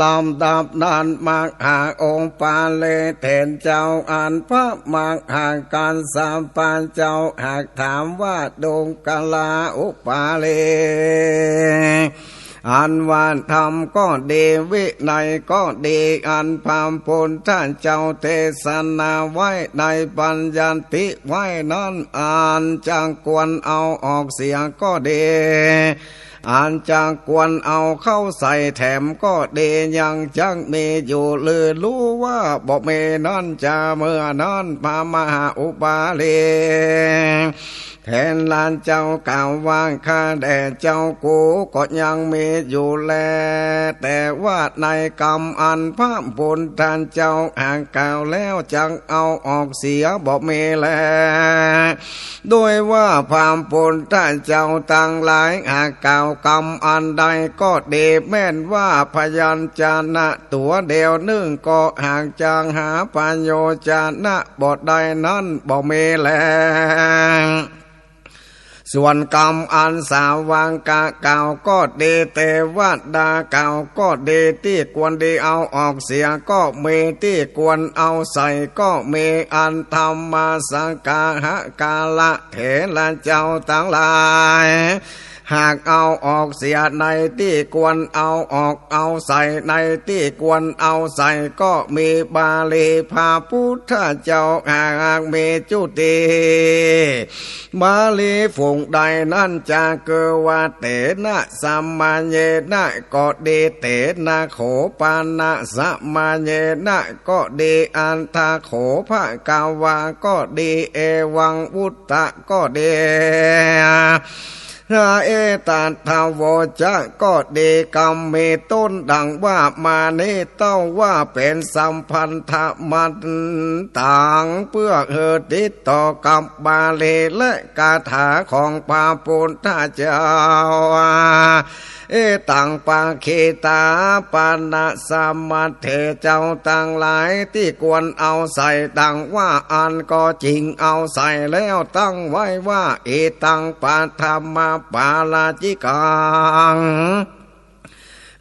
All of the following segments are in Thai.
ลำดับนานมากหาองค์ปาเลเถนเจ้าอ่านพระมากหาการสามปานเจ้าหากถามว่าดงกาลาอุปาเลอันวานธรรมก็ดีวิในก็ดีอันพามพลท่านเจ้าเทศนาไว้ในปัญญาติไว้นั้นอ่านจังกวนเอาออกเสียงก็ดี อ่านจางกวนเอาเข้าใส่แถมก็เดียังจังเมอยู่ลือรู้ว่าบอกเมนั่นจะเมื่อนั่นพามหาอุบาเลแทนลานเจ้าก่าววางข้าแด่เจ้ากูก็ยังมีอยู่แล แต่ว่าในกรรมอันพระบุญท่านเจ้าห่างก่าวแล้วจังเอาออกเสียบอกมีแลด้วยว่าพามปุญท่านเจ้าต่างหลายหากก่าวกรรมอันใดก็เดแม่นว่าพยัญชนะตัวเดียวนึ่งก็ห่างจางหาปัญโยจานะบทใดนั้นบอกมีแล ส่วนกรรมอันสาวังกะเก่าก็ดีเตวดาเก่าก็ดีที่ควรดีเอาออกเสียก็เมที่ควรเอาใส่ก็เมอันธรรมาสังกาหะกาละเถระเจ้าทั้งหลาย หากเอาออกเสียในที่ควรเอาออกเอาใส่ในที่ควรเอาใส่ก็มีบาลีพาพุทธเจ้าหากมีจุติบาลีฝงใดนั่นจะเกวาเตนะสัมมาเยนะก็ดีเตนะโขปานะสัมมาเยนะก็ดีอันทาโขภะกาวาก็ดีเอวังวุตตะก็ดี ราเอตันทาวจะก็เดกรรมมีต้นดังว่ามานี้เต้าว่าเป็นสัมพันธมันต่างเพื่อเฮติดต่อกับบาเลและคาถาของพระพุทธเจ้าเอตังปาคีตาปานาสามาเทเจ้าต่างหลายที่ควรเอาใส่ดังว่าอันก็จริงเอาใส่แล้วตั้งไว้ว่าเอตังปาธรรมาปาลาจิกัง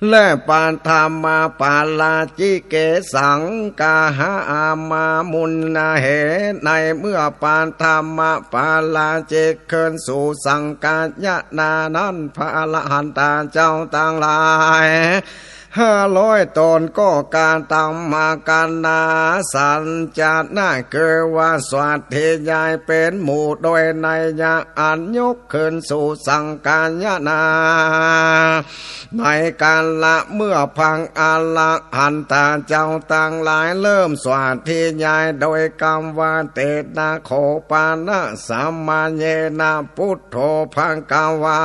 และปานธรรมาปาลาจิเกสังกาหาอามามุนนาเหในเมื่อปานธรรมาปาลาเจเคินสู่สังกาญนานั้นพระละหันตาเจ้าต่างหลาย ห้าร้อยตนก็การตามมาการนาสันจาหน้าเกว่าสวัสดียายเป็นหมู่โดยในยาอันยกขึ้นสู่สังกายนา ในการละเมื่อพังอาละหันตาเจ้าต่างหลายเริ่มสวัสดียายโดยกรรมวาเตนาโคปานะสัมมาเยนาพุทโธพังกาวา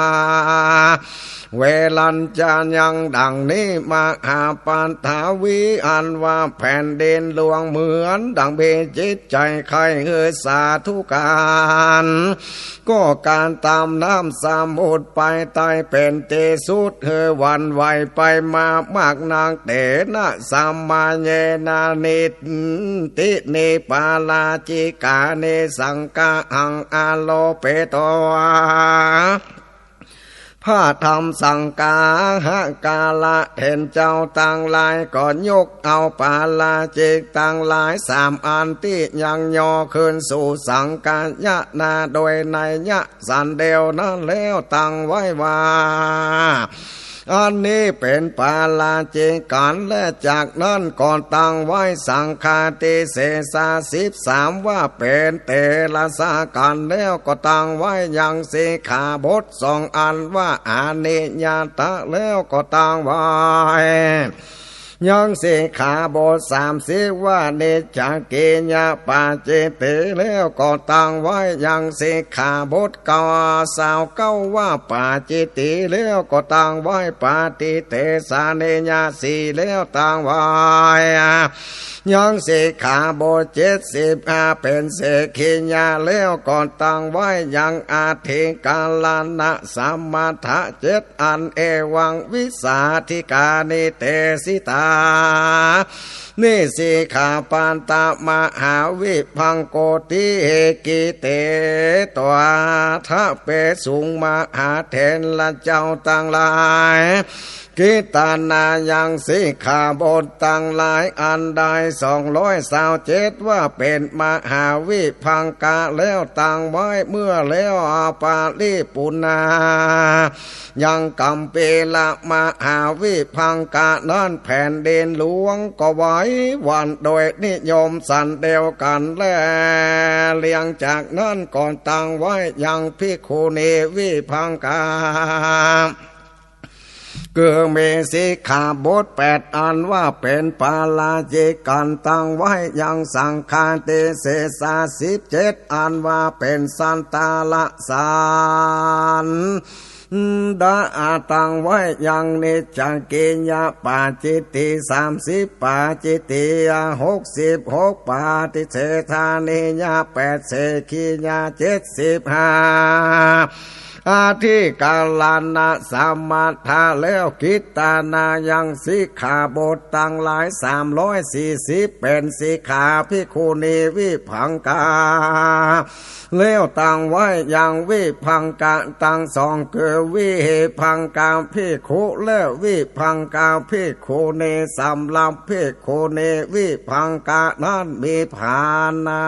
เวลันจายังดังนี้มหาปานทาวีอันว่าแผ่นเดินหลวงเหมือน ดังเบจิตใจใครเฮอสาธุการก็การตามน้ำสามมุดไปตายเป็นเตสุดเฮอวันไหวไปมามากนางเตนะสัมมาเยนานิติเนปาลาจิกาเนสังกาอังอาโลเปตวา ผ้าทำสังกาหากาละเห็นเจ้าต่างหลายก่อนยกเอาปาลาจิกต่างหลายสามอันที่ยังยอขึ้นสู่สังกายะนาโดยในยะสันเดียวนั้นแล้วตั้งไว้ว่า อันนี้เป็นปาลาเจกันและจากนั้นก่อนตั้งไว้สังคาติเสสาสิบสามว่าเป็นเตละสากันแล้วก็ตั้งไว้ยังสีขาบทสองอันว่าอานิญาตะแล้วก็ตั้งไว้ ยังสิขาบทสามสิว่าเนจังเกญาปาเจเตแล้วก็ตั้งไว้ยังสิขาบทเกาสาวเก้าว่าปาจิติแล้วก็ตั้งไว้ปาติเตสาเนญาสีแล้วตั้งไว้ยังสิขาบทเจ็ดสิบห้าเป็นเสขีญาแล้วก่อนตั้งไว้ยังอาทิกาลานะสัมมาทะเจ็ดอันเอวังวิสาธิกาเนเตสิตานิสิขาปานตามหาวิพังโกติเอกิเตตัวทะเปสุงมหาเทนละเจ้าต่างหลาย กิตานายังสิขาบทตั้งหลายอันใดสองร้อยสาวเจ็ดว่าเป็นมหาวิพังกาแล้วตั้งไว้เมื่อแล้วอาปาลิปุนา ยังกำเปละมหาวิพังกานั้นแผ่นเดินหลวงก็ไว้วันโดยนิยมสันเดียวกันแลเลียงจากนั้นก่อนตั้งไว้ยังพิคูเนวิพังกา เกือเมสิขาบทแปดอันว่าเป็นปาลาจิกันตั้งไว้ยังสังฆาเตเสสาสิบเจ็ดอันว่าเป็นสันตาละสารดาอาตังไว้ยังนิจังกิญญาปาจิตติสามสิบปาจิตติหกสิบหกปาติเสธานิญาแปดเสขีญาเจ็ดสิบห้า อาทิกาลานาสามาธาแล้วกิตานายังสิขาบทตั้งหลายสามร้อยสี่สิบเป็นสิขาพิคูณีวิพังกาแล้วตั้งไว้ยังวิพังกาตั้งสองเกือวิพังกาพิคุแล้ววิพังกาพิคูเนสำลับพิคูเนวิพังกานั้นมีผานา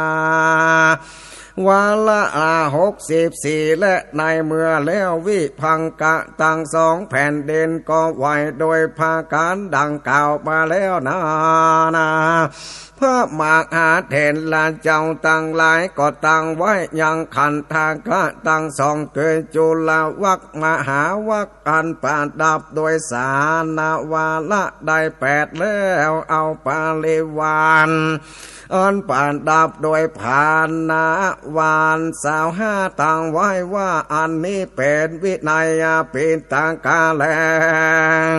วาละอาหกสิบสี่และในเมื่อแล้ววิพังกะตั้งสองแผ่นเดินก็ไหวโดยภาการดังกล่าวมาแล้วนานาพระมาหาเถรลาเจ้าตั้งหลายก็ตั้งไว้ยังขันธากะตั้งสองเกิดจุลาวักมหาวักอันปาดับโดยสานาวาละได้แปดแล้วเอาปาลิวานอันปานดับโดยผ่านนาวานสาวห้าต่างไว้ว่าอันนี้เป็นวินัยเป็นต่างกาแลง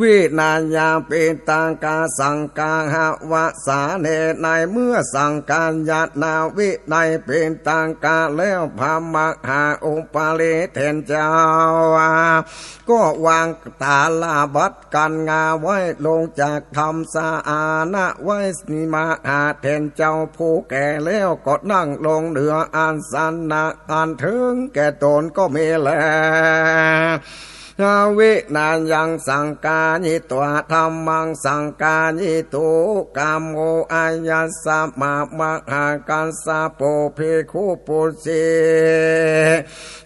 วินาญาเป็นตังกาสังกาหวะสาเนในเมื่อสังการญานาวิในเป็นตังกาแล้วพามักหาอุปาลิเทนเจ้า ก็วางตาลาบัดกันงาไว้ลงจากทำสาอานะไว้นิมาหาเทนเจ้าผู้แก่แล้วก็นั่งลงเหนืออันสันนะอันถึงแก่ตนก็มีแล้ว นาวินายังสังกาญิตัวธรรมังสังกาญิตุกามโมอายาสมามหาการสาโปเพคุปุสี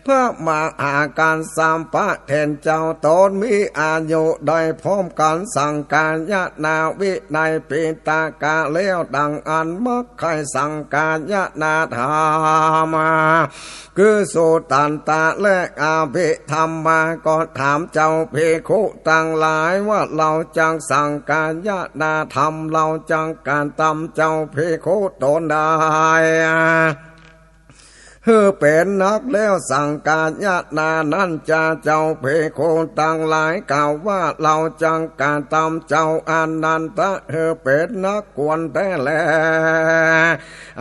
พระมหาการสามพระเทนเจ้าตนมีอายุได้พร้อมกันสังการยะนาวิในปีตากาเลี้ยวดังอันมักไขสังการยะนาธามา คือสุตันตะและอาภิธรรมาก็ถามเจ้าเพคุต่างหลายว่าเราจังสั่งการยะนาธรรม เราจังการตำเจ้าเพคุตนได้ เฮือเป็นนักแล้วสั่งการญาตินานั่นจะเจ้าเพโคตั้งหลายกล่าวว่าเราจังการตามเจ้าอานันตะเฮือเป็นนักกวนแต่แล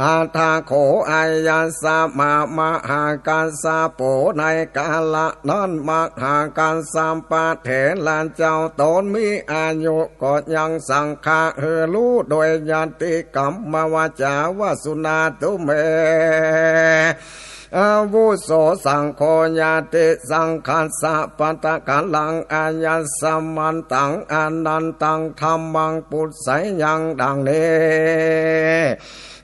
อาทาโขอายาสามามหาการสาโปในกาละนั้นมหาการสามปาเถลานเจ้าตนมีอายุก็ยังสังฆาเฮือรู้โดยญาติกรรมมาวาจาวาสุนาตุเม อาวุโสสังโฆญาติสังขัสสะปัตตะกัลังอาญาสมันตังอนันตังธรรมังปุตไสยังดังนี้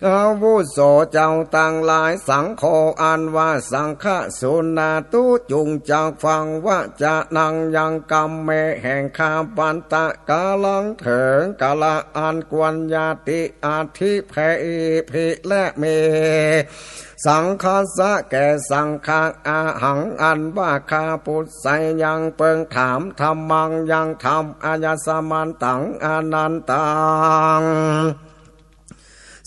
อาวุโสเจ้าต่างหลายสังโฆอันว่าสังฆสุนาตุจุงจากฟังว่าจะนังยังกรรมเมแห่งข้าปันตะกาลังเถิงกาละอันกวนญาติอาทิเพภิและเมสังฆาสะแก่สังฆาอาหังอันว่าคาปุตไสยังเปิงถามธรรมังยังธรรมอายสมันตังอนันตัง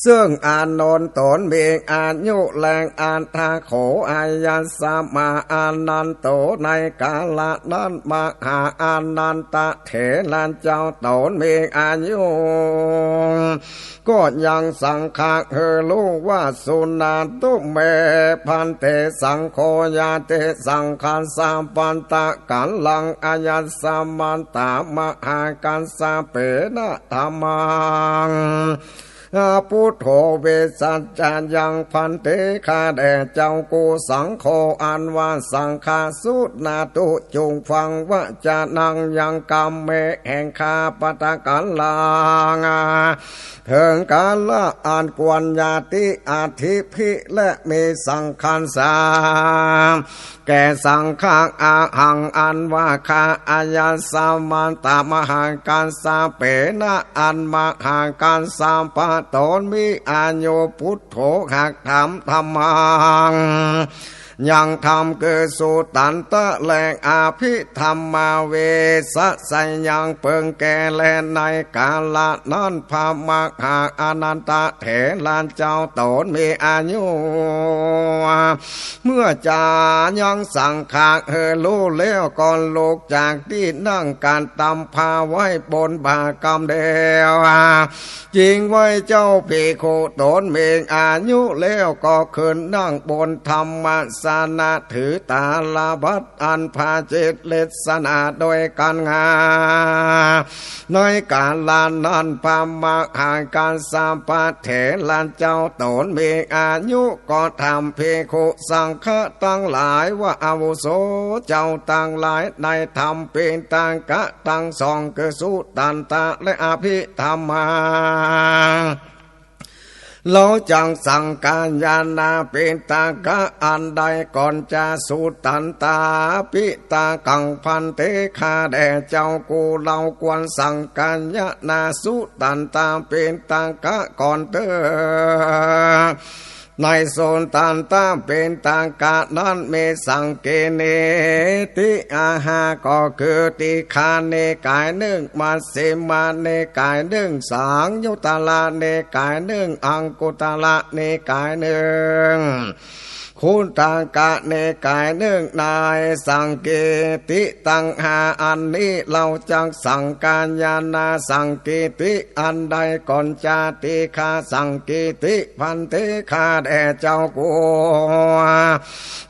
ซึ่งอานนตนเบงอายุแรงอานทาโขอายาสมาอานันโตในกาลนั้นมหาอานันตะเถรันเจ้าตนเบงอายุก็ยังสังฆาเฮลูกว่าสุนาตุเมพันเตสังโคยาเตสังขารสามปันตะกันลังอายาสมันตามหาการสาเปนะธรรมัง พุทโธเวสัจจายังพันเตคาแด่เจ้ากูสังโฆอันว่าสังฆาสุนาตุจงฟังว่าจะนังยังกรรมเมแห่งคาปตะกันลางา ถึงกาละอ่านกวนญาติอาทิพิและมีสังขันสามแก่สังฆางอาหังอันว่าคาอายาสามันตามหาการสาเปนะอันมาหาการสามปะตนมีอายุพุทโธหักธรรมธรรมัง ยังทำเกิดสุตันตะแหลงอาภิธรรมาเวสะใสยังเปิงแก่แลในกาลนั้นพามหาอนันตะเถลานเจ้าตนมีอายุ เมื่อจายังสั่งขากเฮลูแล้วก่อนลูกจากที่นั่งการตำพาไว้บนบากรรมเดียวจริงไว้เจ้าพีโคตนเมงอายุแล้วก็ขึ้นนั่งบนธรรมสานาถือตาลาบัดอันพาจิตเลสนาโดยการงานในการลานนันพามาหาการสามปาเถลานเจ้าตนมีอายุก็ทำเพโคสังฆตั้งหลายว่าอาวุโสเจ้าตั้งหลายในธรรมเป็นตังกะตั้งสองเกสุตันตะและอภิธรรมา เราจังสั่งการยานาปิตากะอันใดก่อนจะสูตันตาปิตากังพันเตคาแด่เจ้ากูเราควรสั่งการยานาสุตันตาปิตากะก่อนเตอ ในโซนตานตาเป็นต่างกานั้นเมสังเกเนติอาหาก็คือติคาเนกายหนึ่งมาเสมาเนกายหนึ่งสังยุตาลาเนกายหนึ่งอังกุตาละเนกายหนึ่ง คุณตางกะเนกายเนื่องนายสังเกติตังหาอันนี้เราจังสั่งการยานาสังเกติอันใดก่อนจาติคาสังเกติพันเทคาแด่เจ้ากู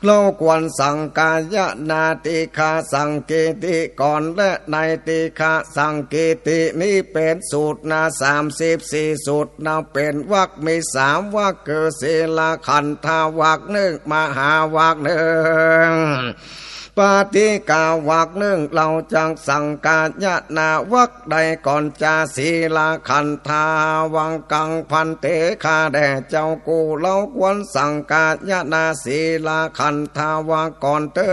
เราควรสั่งกายนาติคาสังเกติก่อนและในติคาสังเกตินี้เป็นสูตรนาสามสิบสี่สูตรนาเป็นวักมีสามวักเกิดเสลาขันธาวักหนึ่งมหาวักหนึ่งปาติกาวักหนึ่งเราจังสั่งกาญานาวักใดก่อนจาศีลาคันธาวังกังพันเตคาแด่เจ้ากูเราควรสั่งกาญานาศีลาคันธาวังก่อนเตอ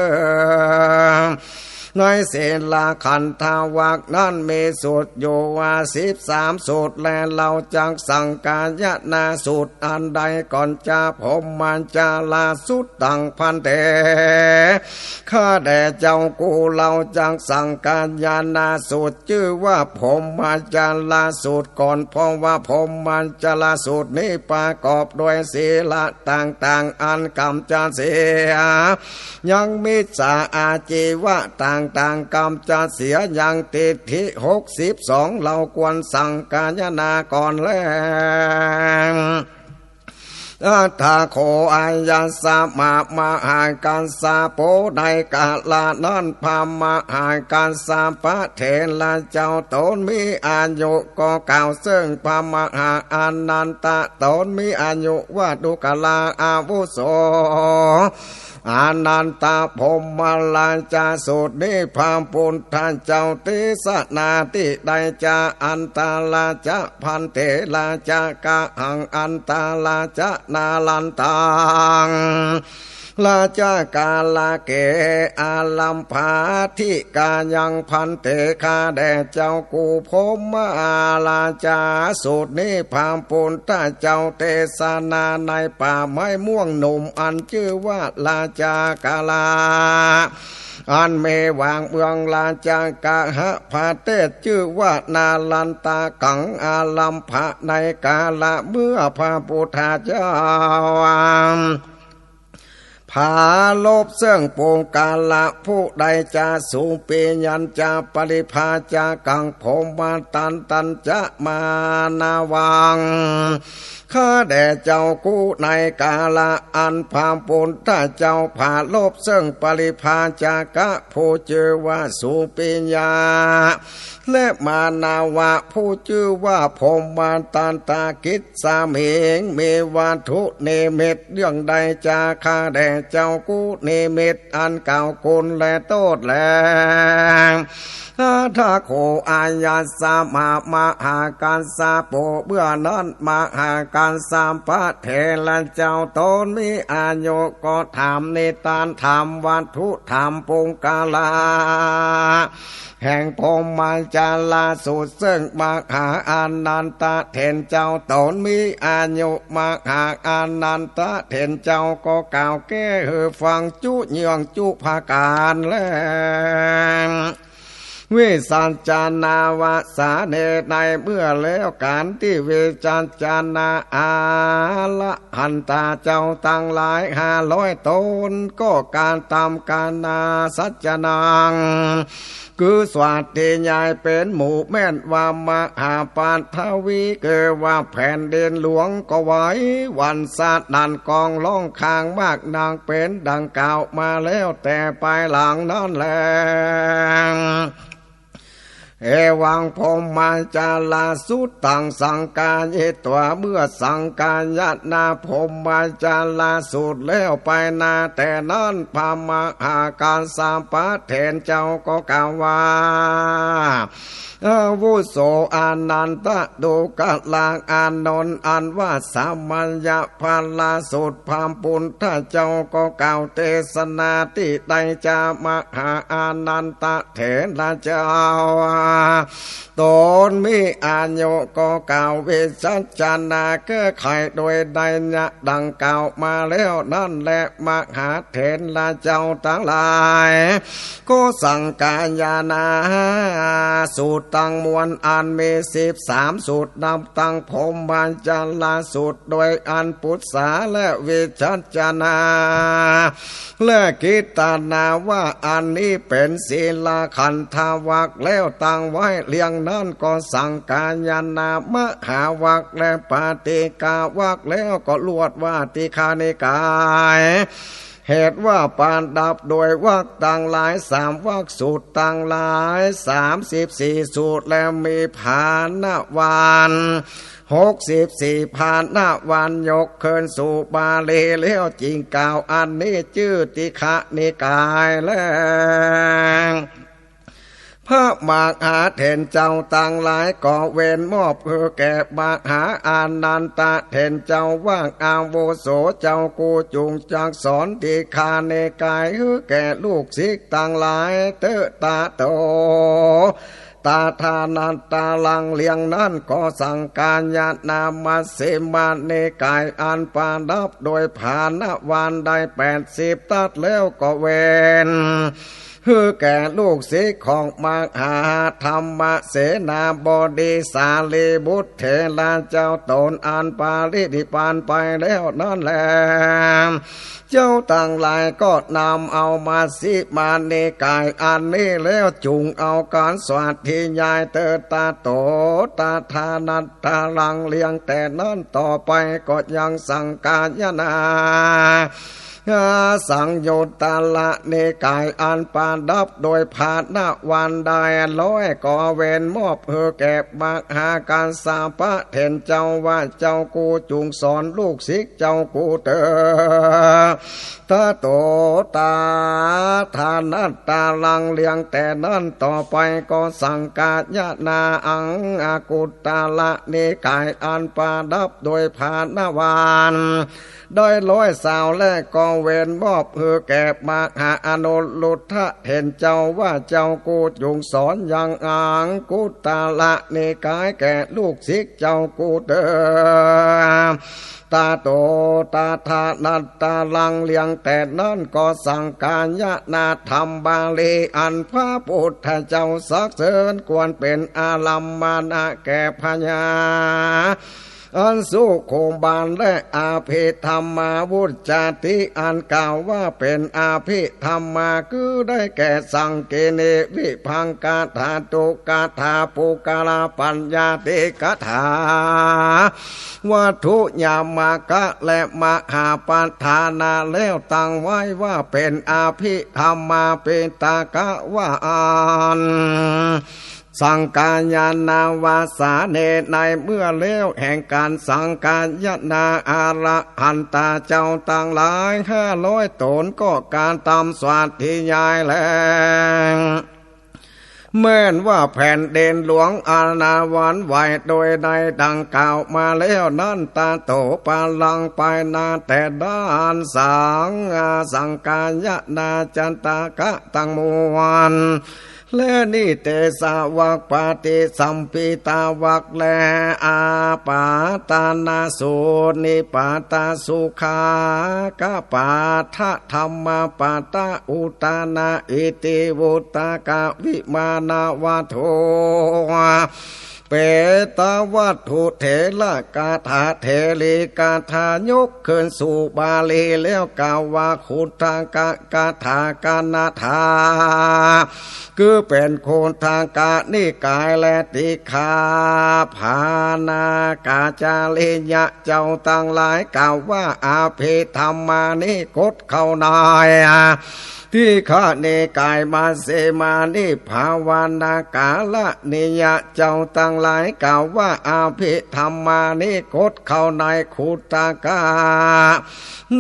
น้อยเศลาขันทาวักนั่นมีสูตรอยู่ว่าสิบสามสูตรและเราจังสั่งกายะนาสูตรอันใดก่อนจะผมมันจะลาสุดตังพันเต ข้าแด่เจ้ากูเราจังสั่งการยานาสูตรชื่อว่าผมมันจะลาสูตรก่อนเพราะว่าผมมันจะลาสูตรนี้ประกอบด้วยศีละต่างๆ อันกำจัดเสีย ยังมีสาอาจีวะต่างต่างกรรมจะเสียอย่างติดที่หกสิบสองเราควรสั่งกาญนาก่อนแล้ว อาทาโคอายาสามามาหาการสาโปใดกาลานันพามาหาการสาพระเถลาเจ้าตนมีอายุก็เก่าซึ่งพามาหาอานันตะตนมีอายุว่าดุกาลาอาวุโส อานันตาพมมาลาจาสุดนิพามปุณท่านเจ้าติสนาติไดจาอันตาลาจะพันเตลาจากะหังอันตาลาจะนาลันตัง ลาจากาลาเกอาลัมภาทิกายังพันเตคาแดเจ้ากูพมมาลาจาสูตรนี้พามปุนตาเจ้าเตสนาในป่าไม้ม่วงหนุ่มอันชื่อว่าลาจากาลาอันเมวางเมืองลาจากะหะพาเตชื่อว่านาลันตากังอาลัมภะในกาละเมื่อพระพุทธเจ้า ผาลบเสื่องโปงกาละผู้ใดจะสูงเปียันจะปริภาจะกังผมมาตันตันจะมานาวัง ข้าแด่เจ้ากู้ในกาละอันพามปุนถ้าเจ้าผ่าลบซึ่งปริพาจากะผู้เจอว่าสุปิญญา และมานาวะผู้ชื่อว่าพมมานตานตากิจสามเหงเมวัตถุเนเมตเรื่องใดจาข้าแด่เจ้ากู้เนเมตอันเก่าคุณและโตดแลถ้าโคอาญาสามามาหาการสาโปเบื่อนั้นมาหาการสามพระเทละเจ้าตนมีอายุก็ถามในตานถามวัตถุถามปุงกาลา แห่งพมมาจาลาสุดซึ่งมาหาอานันตะเทนเจ้าตนมีอายุมาหาอานันตะเทนเจ้าก็กล่าวแก้เฮอฟังจุเยืองจุภาการแล้ว วิสัญจานนาวาสาเนในเมื่อแล้วการที่เวจัญจานาอาละหันตาเจ้าตั้งหลายห้าร้อยตนก็การตามการนาสัจนางคือสวัสดียายเป็นหมู่แม่นว่ามหาปานทวีเกว่าแผ่นเดินหลวงก็ไว้ วันสาดนันกองล่องคางมากนางเป็นดังกล่าวมาแล้วแต่ไปหลังนั่นแหละ เอวังพมมาจาลาสุตังสังกาเอตัวเมื่อสังกายนาพมมาจาลาสุดแล้วไปนาแต่นั้นพามาหาการสามปะเทนเจ้าก็กล่าวว่าอวุโสอานันตะดูกัลางอานนท์อันว่าสามัญญาพันลาสุดพามปุณถ้าเจ้าก็กล่าวเทศนาที่ใดจะมหาอานันตะเถระเจ้าตนมีอายุก็กล่าววิสัจนาแก้ไขโดยใดยะดังกล่าวมาแล้วนั่นแหละมหาเถรละเจ้าทั้งหลาย ก็สั่งกายานา สูตรตั้งมวลอันมีสิบสามสูตรนำตั้งพมบาจาลาสูตรโดยอันปุตสาและวิจัจนาและกิตานาว่าอันนี้เป็นศีลขันธวักแล้วตั้งไว้เลี้ยงนั้นก็สั่งกายานามหาวักและปาติกาวักแล้วก็ลวดว่าติคานิกายเหตุว่าปานดับโดยวักต่างหลายสามวักสูตรต่างหลายสามสิบสี่สูตรแล้วมีผานนวานหกสิบสี่ผานหน้าวันยกเคินสู่บาเลแล้วจริงกล่าวอันนี้ชื่อติฆะนิกายแล้ว พระมากหาเทนเจ้าต่างหลายก่อเวนมอบเพื่อแก่มาหาอานันตะเทนเจ้าว่างอาโวโสเจ้ากูจุงจักสอนที่คาเนกายเพื่อแก่ลูกศิษย์ต่างหลายเตอตาโตตาทานันตาลังเลียงนั้นก็สั่งการญาณามาเสมาเนกายอันปานับโดยผ่านวันได้แปดสิบตัดแล้วก็เวน คือแก่ลูกศิษย์ของมหาธรรมเสนาบดีสาลีบุตรเทลาเจ้าตนอันปาลิธิปานไปแล้วนั่นแหละเจ้าต่างหลายก็นำเอามาสิมาเนกายอันนี้แล้วจุงเอาการสวัสดียายเตอตาโตตาทานัตตาลังเลียงแต่นั้นต่อไปก็ยังสังกายนา สังโยตาละเนกายอันปานดับโดยผาณวันได้ร้อยก่อเวนมอบเพื่อแก็บมาหาการสาพะเห็นเจ้าว่าเจ้ากูจุงสอนลูกศิษย์เจ้ากูเตอตาโตตาทานัตตาลังเลียงแต่นั้นต่อไปก็สังกาญานาอังอากุตตาละเนกายอันปาดับโดยผาณวันได้ร้อยสาวแรกกอเวนมอบเพื่อแก่มาหาอนุลุทธะเห็นเจ้าว่าเจ้ากูจุงสอนอย่างอ่างกูตาละเนกายแก่ลูกศิษย์เจ้ากูเดอตาโตตาทานัตตาลังเลียงแต่นั้นก็สั่งการยะนาธรรมบาลีอันพระพุทธเจ้าสักเสริญควรเป็นอาลัมมานะแก่พญา อันสุโคบาลและอาภิธรรมาวุจาติอันกล่าวว่าเป็นอาภิธรรมาคือได้แก่สังเกเนวิพังกาถาตุกาถาปุกาลาปัญญาเตกถาวัตถุยามากะและมหาปัฏานาแล้วตั้งไว้ว่าเป็นอาภิธรรมาเป็นตากะว่าอ่าน สังกายนาวาสาเนในเมื่อเลี้ยวแห่งการสังกายนาอาระหันตาเจ้าต่างหลายห้าร้อยตนก็การตามสวัสดิยายแลงแม้นว่าแผ่นเด่นหลวงอาณาวันไหวโดยในดังกล่าวมาแล้วนั่นตาโตปาลังไปนาแต่ด้านสังอาสังกายนาจันตากะตังมวน และนี่เตสาวักปาติสัมปิตาวักและอาปาตานาสูนิปาตาสุขากะปาทะธรรมปาตาอุตานาอิติวุตากะวิมานาวาโท ปตาวัตถุเถระกาถาเทลีกาถายกเขึ้นสู่บาลีแล้วกล่าวว่าขุทางกะกาถากานาถาคือเป็นโคนทางกานิกายและติคาภานากาจาเลยะเจ้าตั้งหลายกล่าวว่าอาเพธรรมานิกดเข้านายที่ข้าเนกายมาเสมานิภาวานากาละนิยะเจ้าตั้งหลายกล่าวว่าอาภิธรรมานิกดเข้าในขุตากา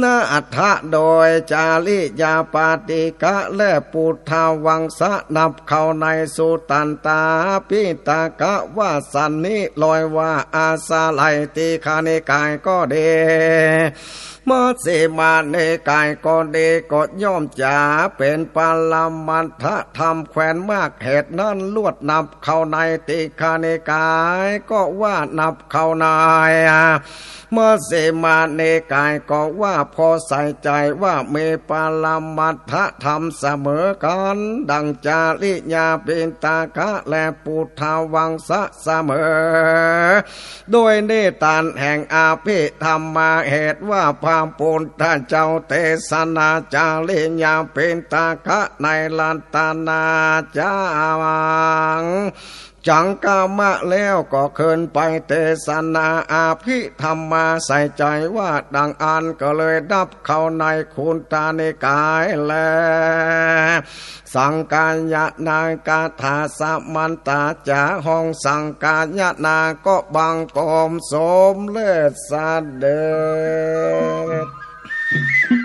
นาอัฏฐะโดยจาริยาปาติกะและปุถาวังสะนับเข้าในสุตันตาปิตากะว่าสันนิลอยว่าอาสาไลติคาเนกายก็เด มาเสมาในกายก็เดก็ย่อมจาเป็นปาลามันทะทำแขวนมากเหตุนั้นลวดนับเข้าในติคาในกาย ก็ว่านับเข้าในายมาเสมาในกายก็ว่าพอใส่ใจว่าเมปาลามัทธธรรมเสมอกัน ดังจาริยาเป็นตากะและปุถาวังสะเสมอ โดยเนตานแห่งอาภิธรรมมาเหตุว่าพาปุณท่าเจ้าเตสนาจาริยาเป็นตากะในลันตานาจาวังจังกามะแล้วก็เคินไปเตสนาอาภิธรรมมาใส่ใจว่าดังอันก็เลยดับเข้าในคุณตาในกายแล สังกายนากาถาสมันตาจาห้องสังกายนาก็บังกอมสมเลิศสาเด Thank you.